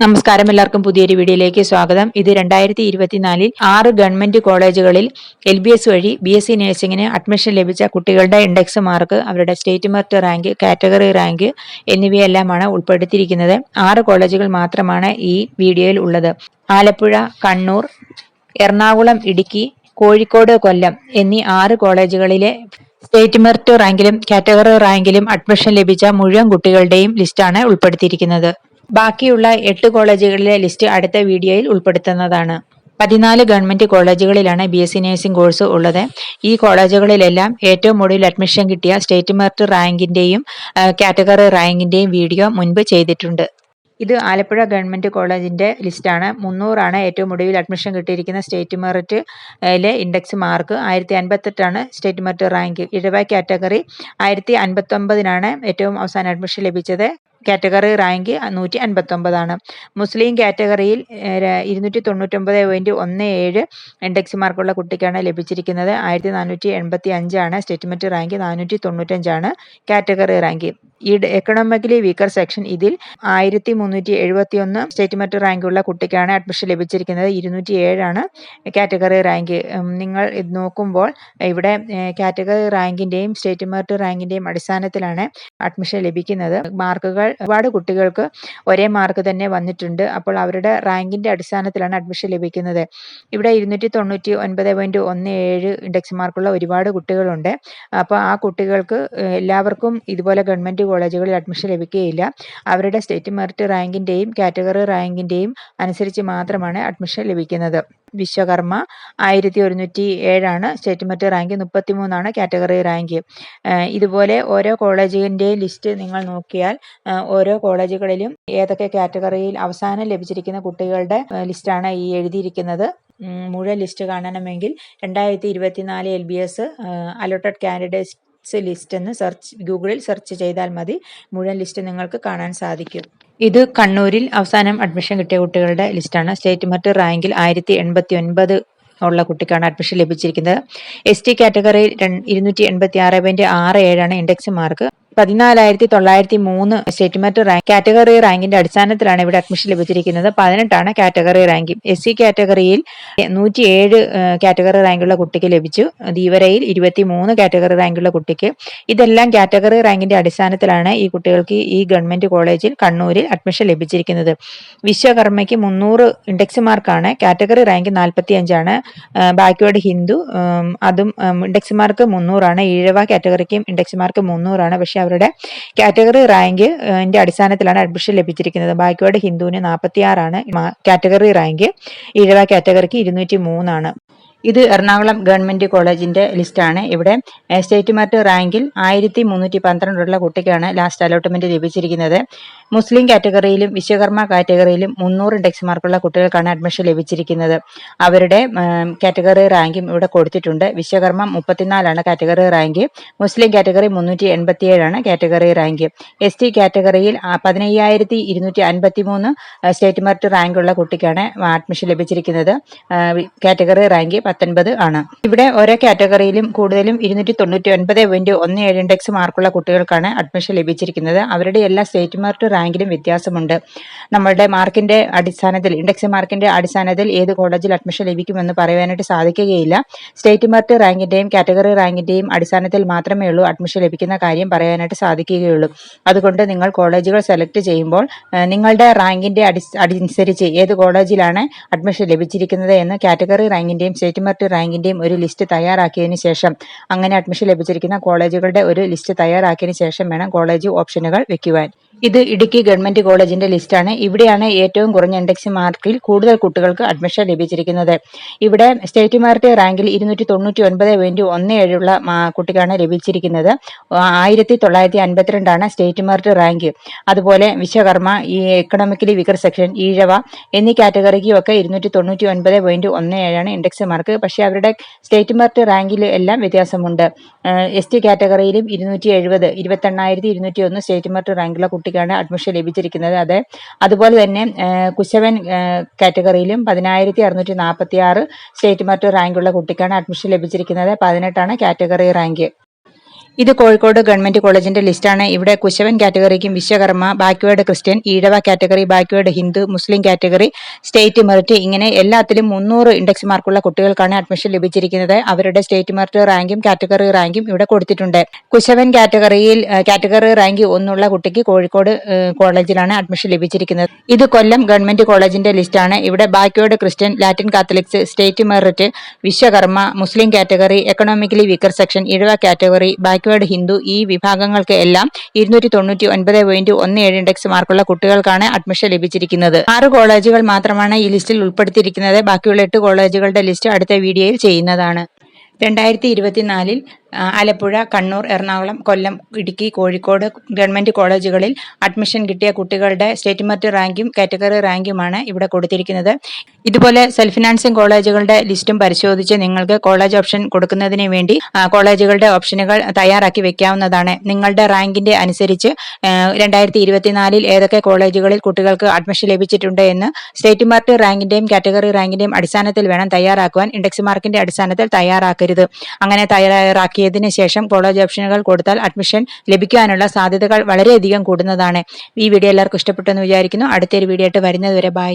നമസ്കാരം. എല്ലാവർക്കും പുതിയൊരു വീഡിയോയിലേക്ക് സ്വാഗതം. ഇത് രണ്ടായിരത്തി ഇരുപത്തിനാലിൽ ആറ് ഗവൺമെന്റ് കോളേജുകളിൽ എൽ ബി എസ് വഴി ബി എസ് സി നഴ്സിംഗിന് അഡ്മിഷൻ ലഭിച്ച കുട്ടികളുടെ ഇൻഡെക്സ് മാർക്ക് അവരുടെ state merit rank category rank എന്നിവയെല്ലാമാണ് ഉൾപ്പെടുത്തിയിരിക്കുന്നത്. ആറ് കോളേജുകൾ മാത്രമാണ് ഈ വീഡിയോയിൽ ഉള്ളത്. ആലപ്പുഴ കണ്ണൂർ എറണാകുളം ഇടുക്കി കോഴിക്കോട് കൊല്ലം എന്നീ ആറ് കോളേജുകളിലെ സ്റ്റേറ്റ് മെർട്ട് റാങ്കിലും കാറ്റഗറി റാങ്കിലും അഡ്മിഷൻ ലഭിച്ച മുഴുവൻ കുട്ടികളുടെയും ലിസ്റ്റാണ് ഉൾപ്പെടുത്തിയിരിക്കുന്നത്. ബാക്കിയുള്ള എട്ട് കോളേജുകളിലെ ലിസ്റ്റ് അടുത്ത വീഡിയോയിൽ ഉൾപ്പെടുത്തുന്നതാണ്. പതിനാല് government കോളേജുകളിലാണ് B S C nursing course ഉള്ളത്. ഈ കോളേജുകളിലെല്ലാം ഏറ്റവും ഒടുവിൽ അഡ്മിഷൻ കിട്ടിയ സ്റ്റേറ്റ് മെറിറ്റ് റാങ്കിന്റെയും കാറ്റഗറി റാങ്കിന്റെയും വീഡിയോ മുൻപ് ചെയ്തിട്ടുണ്ട്. ഇത് ആലപ്പുഴ ഗവൺമെന്റ് കോളേജിന്റെ ലിസ്റ്റാണ്. മുന്നൂറാണ് ഏറ്റവും ഒടുവിൽ അഡ്മിഷൻ കിട്ടിയിരിക്കുന്ന സ്റ്റേറ്റ് മെറിറ്റിലെ ഇൻഡെക്സ് മാർക്ക്. ആയിരത്തി അൻപത്തെട്ടാണ് state merit rank. Ezhava category ആയിരത്തി അൻപത്തൊമ്പതിനാണ് ഏറ്റവും അവസാനം അഡ്മിഷൻ ലഭിച്ചത്. കാറ്റഗറി റാങ്ക് നൂറ്റി അൻപത്തൊമ്പതാണ് മുസ്ലിം കാറ്റഗറിയിൽ ഇരുന്നൂറ്റി തൊണ്ണൂറ്റൊമ്പത് പോയിന്റ് ഒന്ന് ഏഴ് ഇൻഡെക്സ് മാർക്കുള്ള കുട്ടിക്കാണ് ലഭിച്ചിരിക്കുന്നത്. ആയിരത്തി നാനൂറ്റി എൺപത്തി അഞ്ചാണ് സ്റ്റേറ്റ്മെന്റ് റാങ്ക് നാനൂറ്റി തൊണ്ണൂറ്റഞ്ചാണ് കാറ്റഗറി റാങ്ക്. ഈ എക്കണോമിക്കലി വീക്കർ സെക്ഷൻ ഇതിൽ ആയിരത്തി മുന്നൂറ്റി എഴുപത്തി ഒന്ന് സ്റ്റേറ്റ്മെന്റ് റാങ്കുള്ള കുട്ടിക്കാണ് അഡ്മിഷൻ ലഭിച്ചിരിക്കുന്നത്. ഇരുന്നൂറ്റി ഏഴാണ് കാറ്റഗറി റാങ്ക് നിങ്ങൾ ഇത് നോക്കുമ്പോൾ ഇവിടെ കാറ്റഗറി റാങ്കിന്റെയും സ്റ്റേറ്റ്മെന്റ് റാങ്കിന്റെയും അടിസ്ഥാനത്തിലാണ് അഡ്മിഷൻ ലഭിക്കുന്നത്. മാർക്കുകൾ ഒരുപാട് കുട്ടികൾക്ക് ഒരേ മാർക്ക് തന്നെ വന്നിട്ടുണ്ട്. അപ്പോൾ അവരുടെ റാങ്കിന്റെ അടിസ്ഥാനത്തിലാണ് അഡ്മിഷൻ ലഭിക്കുന്നത്. ഇവിടെ ഇരുന്നൂറ്റി തൊണ്ണൂറ്റി ഒൻപത് പോയിന്റ് ഒന്ന് ഏഴ് ഇൻഡെക്സ് മാർക്കുള്ള ഒരുപാട് കുട്ടികളുണ്ട്. അപ്പോൾ ആ കുട്ടികൾക്ക് എല്ലാവർക്കും ഇതുപോലെ ഗവൺമെന്റ് കോളേജുകളിൽ അഡ്മിഷൻ ലഭിക്കുകയില്ല. അവരുടെ സ്റ്റേറ്റ് മെറിറ്റ് റാങ്കിന്റെയും കാറ്റഗറി റാങ്കിന്റെയും അനുസരിച്ച് മാത്രമാണ് അഡ്മിഷൻ ലഭിക്കുന്നത്. വിശ്വകർമ്മ ആയിരത്തി ഒരുന്നൂറ്റി ഏഴാണ് സ്റ്റേറ്റ് മെറിറ്റ് റാങ്ക് മുപ്പത്തിമൂന്നാണ് കാറ്റഗറി റാങ്ക് ഇതുപോലെ ഓരോ കോളേജിന്റെയും ലിസ്റ്റ് നിങ്ങൾ നോക്കിയാൽ ഓരോ കോളേജുകളിലും ഏതൊക്കെ കാറ്റഗറിയിൽ അവസാനം ലഭിച്ചിരിക്കുന്ന കുട്ടികളുടെ ലിസ്റ്റാണ് ഈ എഴുതിയിരിക്കുന്നത്. മുഴുവൻ ലിസ്റ്റ് കാണണമെങ്കിൽ രണ്ടായിരത്തി ഇരുപത്തിനാല് L B S allotted candidates list എന്ന് സെർച്ച് ഗൂഗിളിൽ സെർച്ച് ചെയ്താൽ മതി. മുഴുവൻ ലിസ്റ്റ് നിങ്ങൾക്ക് കാണാൻ സാധിക്കും. ഇത് കണ്ണൂരിൽ അവസാനം അഡ്മിഷൻ കിട്ടിയ കുട്ടികളുടെ ലിസ്റ്റാണ് സ്റ്റേറ്റ് മറ്റ് റാങ്കിൽ ആയിരത്തി എൺപത്തി ഒൻപത് ഉള്ള കുട്ടിക്കാണ് അഡ്മിഷൻ ലഭിച്ചിരിക്കുന്നത്. എസ് ടി കാറ്റഗറിയിൽ ഇരുന്നൂറ്റി എൺപത്തി ആറ് പോയിന്റ് ആറ് ഏഴാണ് ഇൻഡെക്സ് മാർക്ക് പതിനാലായിരത്തി തൊള്ളായിരത്തി മൂന്ന് സ്റ്റേറ്റ്മെന്റ് റാങ്ക് കാറ്റഗറി റാങ്കിന്റെ അടിസ്ഥാനത്തിലാണ് ഇവിടെ അഡ്മിഷൻ ലഭിച്ചിരിക്കുന്നത്. പതിനെട്ടാണ് കാറ്റഗറി റാങ്ക്. എസ് സി കാറ്റഗറിയിൽ നൂറ്റി ഏഴ് കാറ്റഗറി റാങ്കുള്ള കുട്ടിക്ക് ലഭിച്ചു. ധീവരയിൽ ഇരുപത്തി മൂന്ന് കാറ്റഗറി റാങ്കുള്ള കുട്ടിക്ക്. ഇതെല്ലാം കാറ്റഗറി റാങ്കിന്റെ അടിസ്ഥാനത്തിലാണ് ഈ കുട്ടികൾക്ക് ഈ ഗവൺമെന്റ് കോളേജിൽ കണ്ണൂരിൽ അഡ്മിഷൻ ലഭിച്ചിരിക്കുന്നത്. വിശ്വകർമ്മയ്ക്ക് മുന്നൂറ് ഇൻഡെക്സ് മാർക്കാണ് കാറ്റഗറി റാങ്ക് നാൽപ്പത്തി അഞ്ചാണ് ബാക്ക്വേർഡ് ഹിന്ദു. അതും ഇൻഡെക്സ് മാർക്ക് മുന്നൂറാണ്. ഈഴവ കാറ്റഗറിക്കും ഇൻഡെക്സ് മാർക്ക് മുന്നൂറാണ്. പക്ഷെ അവരുടെ കാറ്റഗറി റാങ്ക് ന്റെ അടിസ്ഥാനത്തിലാണ് അഡ്മിഷൻ ലഭിച്ചിരിക്കുന്നത്. ബാക്ക്വേർഡ് ഹിന്ദുവിന് നാൽപ്പത്തിയാറാണ് കാറ്റഗറി റാങ്ക് ഈഴവ കാറ്റഗറിക്ക് ഇരുന്നൂറ്റി മൂന്നാണ് ഇത് എറണാകുളം ഗവൺമെന്റ് കോളേജിന്റെ ലിസ്റ്റാണ്. ഇവിടെ സ്റ്റേറ്റ് മെറിറ്റ് റാങ്കിൽ ആയിരത്തി മുന്നൂറ്റി പന്ത്രണ്ടുള്ള കുട്ടിക്കാണ് ലാസ്റ്റ് അലോട്ട്മെന്റ് ലഭിച്ചിരിക്കുന്നത്. മുസ്ലിം കാറ്റഗറിയിലും വിശ്വകർമ്മ കാറ്റഗറിയിലും മുന്നൂറ് ഇൻഡെക്സ് മാർക്കുള്ള കുട്ടികൾക്കാണ് അഡ്മിഷൻ ലഭിച്ചിരിക്കുന്നത്. അവരുടെ കാറ്റഗറി റാങ്കും ഇവിടെ കൊടുത്തിട്ടുണ്ട്. വിശ്വകർമ്മ മുപ്പത്തിനാലാണ് കാറ്റഗറി റാങ്ക്. മുസ്ലിം കാറ്റഗറി മുന്നൂറ്റി എൺപത്തിയേഴാണ് കാറ്റഗറി റാങ്ക്. എസ് ടി കാറ്റഗറിയിൽ പതിനയ്യായിരത്തി ഇരുന്നൂറ്റി അൻപത്തി മൂന്ന് സ്റ്റേറ്റ് മെറിറ്റ് റാങ്കുള്ള കുട്ടിക്കാണ് അഡ്മിഷൻ ലഭിച്ചിരിക്കുന്നത്. കാറ്റഗറി റാങ്ക് പത്തൊൻപത് ആണ്. ഇവിടെ ഓരോ കാറ്റഗറിയിലും കൂടുതലും ഇരുന്നൂറ്റി തൊണ്ണൂറ്റി ഒൻപത് പോയിന്റ് ഒന്ന് ഏഴ് ഇൻഡെക്സ് മാർക്കുള്ള കുട്ടികൾക്കാണ് അഡ്മിഷൻ ലഭിച്ചിരിക്കുന്നത്. അവരുടെ എല്ലാ സ്റ്റേറ്റ് മാർക്ക് റാങ്കിലും വ്യത്യാസമുണ്ട്. നമ്മളുടെ മാർക്കിന്റെ അടിസ്ഥാനത്തിൽ ഇൻഡെക്സ് മാർക്കിന്റെ അടിസ്ഥാനത്തിൽ ഏത് കോളേജിൽ അഡ്മിഷൻ ലഭിക്കുമെന്ന് പറയാനായിട്ട് സാധിക്കുകയില്ല. സ്റ്റേറ്റ് മാർക്ക് റാങ്കിന്റെയും കാറ്റഗറി റാങ്കിന്റെയും അടിസ്ഥാനത്തിൽ മാത്രമേ ഉള്ളൂ അഡ്മിഷൻ ലഭിക്കുന്ന കാര്യം പറയാനായിട്ട് സാധിക്കുകയുള്ളൂ. അതുകൊണ്ട് നിങ്ങൾ കോളേജുകൾ സെലക്ട് ചെയ്യുമ്പോൾ നിങ്ങളുടെ റാങ്കിന്റെ അനുസരിച്ച് ഏത് കോളേജിലാണ് അഡ്മിഷൻ ലഭിച്ചിരിക്കുന്നത് എന്ന് കാറ്റഗറി റാങ്കിന്റെയും സ്റ്റേറ്റ് സ്റ്റേറ്റ് റാങ്കിന്റെയും ഒരു ലിസ്റ്റ് തയ്യാറാക്കിയതിനു ശേഷം അങ്ങനെ അഡ്മിഷൻ ലഭിച്ചിരിക്കുന്ന കോളേജുകളുടെ ഒരു ലിസ്റ്റ് തയ്യാറാക്കിയതിനു ശേഷം വേണം കോളേജ് ഓപ്ഷനുകൾ വെക്കുവാൻ. ഇത് ഇടുക്കി ഗവൺമെന്റ് കോളേജിന്റെ ലിസ്റ്റാണ്. ഇവിടെയാണ് ഏറ്റവും കുറഞ്ഞ ഇൻഡെക്സ് മാർക്കിൽ കൂടുതൽ കുട്ടികൾക്ക് അഡ്മിഷൻ ലഭിച്ചിരിക്കുന്നത്. ഇവിടെ സ്റ്റേറ്റ് മാർക്ക് റാങ്കിൽ ഇരുന്നൂറ്റി തൊണ്ണൂറ്റി ഒൻപത് പോയിന്റ് ഒന്ന് ഏഴുള്ള കുട്ടിക്കാണ് ലഭിച്ചിരിക്കുന്നത്. ആയിരത്തി തൊള്ളായിരത്തി അൻപത്തിരണ്ടാണ് സ്റ്റേറ്റ് മാർക്ക് റാങ്ക് അതുപോലെ വിശ്വകർമ്മ ഈ എക്കണോമിക്കലി വികർ സെക്ഷൻ ഈഴവ എന്നീ കാറ്റഗറിക്കും ഒക്കെ ഇരുന്നൂറ്റി തൊണ്ണൂറ്റി ഒൻപത് പോയിന്റ് ഒന്ന് ഏഴാണ് ഇൻഡെക്സ് മാർക്ക്. പക്ഷേ അവരുടെ സ്റ്റേറ്റ് മാർക്ക് റാങ്കിൽ എല്ലാം വ്യത്യാസമുണ്ട്. എസ് ടി കാറ്റഗറിയിലും ഇരുന്നൂറ്റി എഴുപത് ഇരുപത്തെണ്ണായിരത്തി ഇരുന്നൂറ്റി ഒന്ന് സ്റ്റേറ്റ് മാർക്ക് റാങ്കിലുള്ള കുട്ടിക്കാണ് അഡ്മിഷൻ ലഭിച്ചിരിക്കുന്നത്. അത് അതുപോലെ തന്നെ കുശവൻ കാറ്റഗറിയിലും പതിനായിരത്തി അറുന്നൂറ്റി നാൽപ്പത്തി ആറ് സ്റ്റേറ്റ് മറ്റ് റാങ്കുള്ള കുട്ടിക്കാണ് അഡ്മിഷൻ ലഭിച്ചിരിക്കുന്നത്. പതിനെട്ടാണ് കാറ്റഗറി റാങ്ക് ഇത് കോഴിക്കോട് ഗവൺമെന്റ് കോളേജിന്റെ ലിസ്റ്റാണ്. ഇവിടെ Kushavan കാറ്റഗറിക്കും Vishwakarma backward Christian Ezhava category backward Hindu Muslim category state merit ഇങ്ങനെ എല്ലാത്തിലും മുന്നൂറ് ഇൻഡെക്സ് മാർക്കുള്ള കുട്ടികൾക്കാണ് അഡ്മിഷൻ ലഭിച്ചിരിക്കുന്നത്. അവരുടെ സ്റ്റേറ്റ് മെറിറ്റ് റാങ്കും കാറ്റഗറി റാങ്കും ഇവിടെ കൊടുത്തിട്ടുണ്ട്. കുശവൻ കാറ്റഗറിയിൽ കാറ്റഗറി റാങ്ക് ഒന്നുള്ള കുട്ടിക്ക് കോഴിക്കോട് കോളേജിലാണ് അഡ്മിഷൻ ലഭിച്ചിരിക്കുന്നത്. ഇത് കൊല്ലം ഗവൺമെന്റ് കോളേജിന്റെ ലിസ്റ്റാണ്. ഇവിടെ backward Christian Latin Catholics state merit Vishwakarma Muslim category economically weaker section Ezhava category backward Hindu ഈ വിഭാഗങ്ങൾക്ക് എല്ലാം ഇരുന്നൂറ്റി തൊണ്ണൂറ്റി ഒൻപത് പോയിന്റ് ഒന്ന് ഏഴ് ഇൻഡെക്സ് മാർക്കുള്ള കുട്ടികൾക്കാണ് അഡ്മിഷൻ ലഭിച്ചിരിക്കുന്നത്. ആറ് കോളേജുകൾ മാത്രമാണ് ഈ ലിസ്റ്റിൽ ഉൾപ്പെടുത്തിയിരിക്കുന്നത്. ബാക്കിയുള്ള എട്ട് കോളേജുകളുടെ ലിസ്റ്റ് അടുത്ത വീഡിയോയിൽ ചെയ്യുന്നതാണ്. രണ്ടായിരത്തി ഇരുപത്തിനാലിൽ ആലപ്പുഴ കണ്ണൂർ എറണാകുളം കൊല്ലം ഇടുക്കി കോഴിക്കോട് ഗവൺമെന്റ് കോളേജുകളിൽ അഡ്മിഷൻ കിട്ടിയ കുട്ടികളുടെ സ്റ്റേറ്റ് മെറിറ്റ് റാങ്കും കാറ്റഗറി റാങ്കുമാണ് ഇവിടെ കൊടുത്തിരിക്കുന്നത്. ഇതുപോലെ സെൽഫ് ഫിനാൻസിംഗ് കോളേജുകളുടെ ലിസ്റ്റും പരിശോധിച്ച് നിങ്ങൾക്ക് കോളേജ് ഓപ്ഷൻ കൊടുക്കുന്നതിന് വേണ്ടി കോളേജുകളുടെ ഓപ്ഷനുകൾ തയ്യാറാക്കി വെക്കാവുന്നതാണ്. നിങ്ങളുടെ റാങ്കിന്റെ അനുസരിച്ച് രണ്ടായിരത്തി ഇരുപത്തിനാലിൽ ഏതൊക്കെ കോളേജുകളിൽ കുട്ടികൾക്ക് അഡ്മിഷൻ ലഭിച്ചിട്ടുണ്ട് എന്ന് സ്റ്റേറ്റ് മെറിറ്റ് റാങ്കിന്റെയും കാറ്റഗറി റാങ്കിന്റെയും അടിസ്ഥാനത്തിൽ വേണം തയ്യാറാക്കുവാൻ. ഇൻഡെക്സ് മാർക്കിന്റെ അടിസ്ഥാനത്തിൽ തയ്യാറാക്കരുത്. അങ്ങനെ തയ്യാറാക്കിയതിന് ശേഷം കോളേജ് ഓപ്ഷനുകൾ കൊടുത്താൽ അഡ്മിഷൻ ലഭിക്കാനുള്ള സാധ്യതകൾ വളരെയധികം കൂടുന്നതാണ്. ഈ വീഡിയോ എല്ലാവർക്കും ഇഷ്ടപ്പെട്ടു എന്ന് വിചാരിക്കുന്നു. അടുത്തൊരു വീഡിയോ ആയിട്ട് വരുന്നതുവരെ ബൈ